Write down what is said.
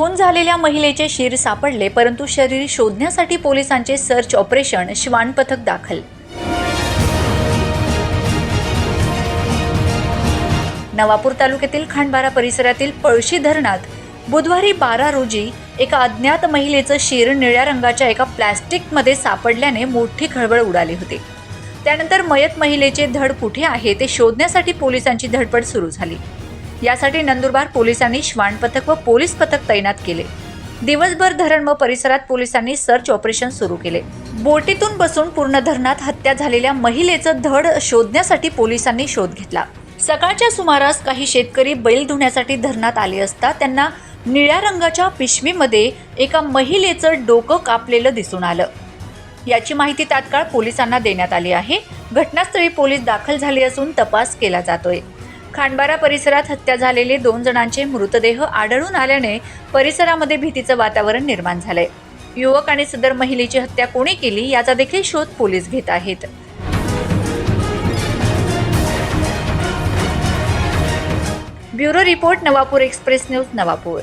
खून झालेल्या महिलेचे शिर सापडले परंतु शरीर शोधण्यासाठी पोलिसांचे सर्च ऑपरेशन श्वान पथक दाखल. नवापूर तालुक्यातील खांडबारा परिसरातील पळशी धरणात बुधवारी बारा रोजी एका अज्ञात महिलेचं शिर निळ्या रंगाच्या एका प्लॅस्टिकमध्ये सापडल्याने मोठी खळबळ उडाली होती. त्यानंतर मयत महिलेचे धड कुठे आहे ते शोधण्यासाठी पोलिसांची धडपड सुरू झाली. यासाठी नंदुरबार पोलिसांनी श्वान पथक व पोलीस पथक तैनात केले. दिवसभर धरण व परिसरात पोलिसांनी सर्च ऑपरेशन सुरू केले. बोटीतून बसून पूर्ण धरणात हत्या झालेल्या महिलेचं धड शोधण्यासाठी पोलिसांनी शोध घेतला. सकाळच्या सुमारास काही शेतकरी बैल धुण्यासाठी धरणात आले असता त्यांना निळ्या रंगाच्या पिशवीमध्ये एका महिलेचं डोकं कापलेलं दिसून आलं. याची माहिती तात्काळ पोलिसांना देण्यात आली आहे. घटनास्थळी पोलीस दाखल झाले असून तपास केला जातोय. खांडबारा परिसरात हत्या झालेले दोन जणांचे मृतदेह आढळून आल्याने परिसरामध्ये भीतीचं वातावरण निर्माण झालंय. युवक आणि सदर महिलेची हत्या कोणी केली याचा देखील शोध पोलीस घेत आहेत. Bureau report Navapur express news Navapur.